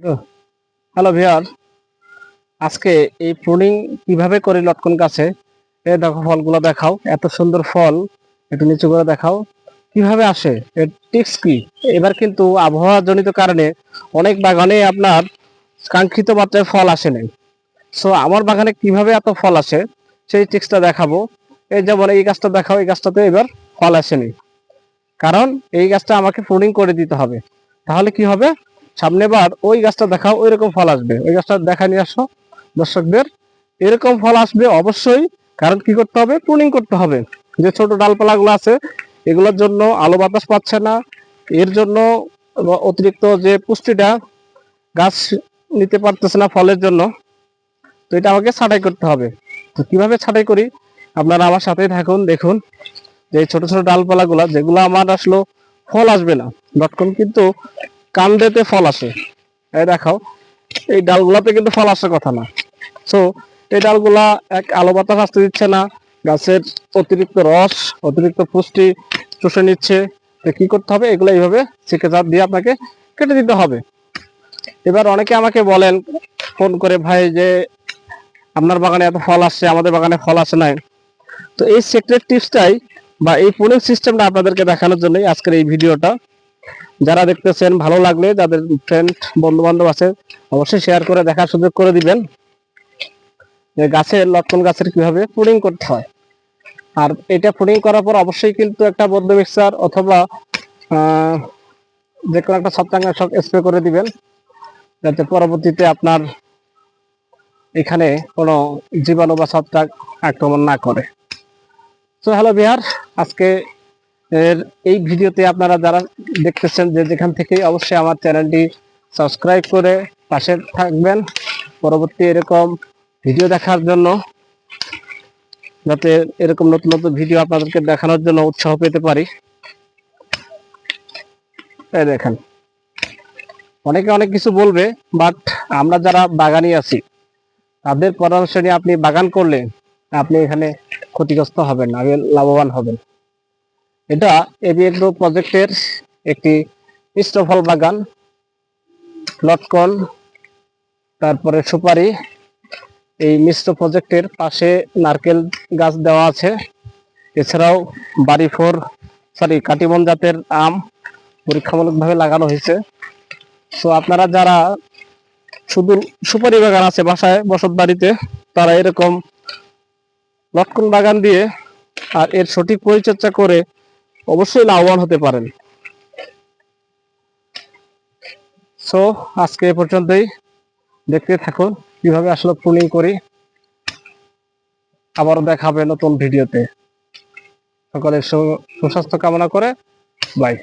Hello. ভিয়ার, আজকে এই pruning কীভাবে করি লটকন গাছে? এ দেখো ফলগুলো দেখাও, এত সুন্দর ফল একটু নিচু করে দেখাও, কীভাবে আসে, এর টিক্স কি? এবার কিন্তু আবহাওয়া জনিত কারণে অনেক বাগানে আপনার কাঙ্ক্ষিত মাত্রায় ফল আসে নাই। সো আমার বাগানে কীভাবে এত ফল আসে, সেই টিক্সটা দেখাবো। এই যেমন এই গাছটা দেখাও, এই গাছটাতে এবার ফল আসেনি কারণ এই গাছটা আমাকে প্রুনিং করে দিতে হবে। তাহলে কি হবে? সামনে বার ওই গাছটা দেখাও ওই রকম ফল আসবে। ওই গাছটা দেখা নিয়ে আসো, দর্শকদের। এরকম ফল আসবে অবশ্যই, কারণ কি করতে হবে? প্রুনিং করতে হবে। যে ছোট ডালপালা গুলো আছে, এগুলোর জন্য আলো বাতাস পাচ্ছে না। এর জন্য অতিরিক্ত যে পুষ্টিটা গাছ নিতে পারতেছে না ফলের জন্য, তো এটা আমাকে ছাঁটাই করতে হবে। তো কীভাবে ছাঁটাই করি? আপনারা আমার সাথেই থাকুন, দেখুন যে ছোট ছোট ডালপালা গুলা যেগুলো আমার আসলো, ফল আসবে না। ডটকম কিন্তু কান্দেতে ফল আসে। এই দেখাও, এই ডালগুলাতে কিন্তু ফল আসার কথা না। সো এই ডালগুলা এক আলো বাতাস আসতে দিচ্ছে না, গাছের অতিরিক্ত রস, অতিরিক্ত পুষ্টি চুষে নিচ্ছে। তো কি করতে হবে? এগুলো এইভাবে শিখে জাত দিয়ে আপনাকে কেটে দিতে হবে। এবার অনেকে আমাকে বলেন, ফোন করে, ভাই, যে আপনার বাগানে এত ফল আসছে, আমাদের বাগানে ফল আসে নাই। তো এই সিক্রেট টিপসটাই বা এই পুলিং সিস্টেমটা আপনাদেরকে দেখানোর জন্যই আজকের এই ভিডিওটা যারা দেখতেছেন, ভালো লাগলে যাদের ফ্রেন্ড বন্ধু বান্ধব আছে, অবশ্যই শেয়ার করে দেখার সুযোগ করে দিবেন। গাছের, লটকন গাছের কীভাবে পুডিং করতে হয়। আর এটা পুডিং করার পর অবশ্যই কিন্তু একটা বদ্ধ মিক্সার অথবা যে কোনো একটা ছত্রাকনাশক স্প্রে করে দিবেন। যাতে পরবর্তীতে আপনার এখানে কোনো জীবাণু বা ছত্রাক আক্রমণ না করে। তো হ্যালো বিহার, আজকে এর এই ভিডিওতে আপনারা যারা দেখতেছেন যে যেখান থেকে, অবশ্যই আমার চ্যানেলটি সাবস্ক্রাইব করে পাশে থাকবেন। পরবর্তী এরকম ভিডিও দেখার জন্য, যাতে এরকম নতুন নতুন ভিডিও আপনাদেরকে দেখানোর জন্য উৎসাহ পেতে পারি। এই দেখেন, অনেকে অনেক কিছু বলবে, বাট আমরা যারা বাগানি আছি, তাদের পরামর্শ নিয়ে আপনি বাগান করলে আপনি এখানে ক্ষতিগ্রস্ত হবেন আগে লাভবান হবেন। এটা এবি এগ্রো প্রজেক্টের একটি মিশ্র বাগান, লটকন, তারপরে সুপারি। এই মিশ্র প্রজেক্টের পাশে নারকেল গাছ দেওয়া আছে। এছাড়াও বাড়ি ফোর, সরি কাটিমন জাতের আম পরীক্ষামূলকভাবে লাগানো হয়েছে। তো আপনারা যারা শুধু সুপারি বাগান আছে বাসায় বসত বাড়িতে, তারা এরকম লটকন বাগান দিয়ে আর এর সঠিক পরিচর্যা করে অবশ্যই লাভবান হতে পারেন। সো আজকে এ পর্যন্তই। দেখতে থাকুন, কীভাবে আসলে প্রুনিং করি। আবারও দেখা হবে নতুন ভিডিওতে সকলের সুস্বাস্থ্য কামনা করে বাই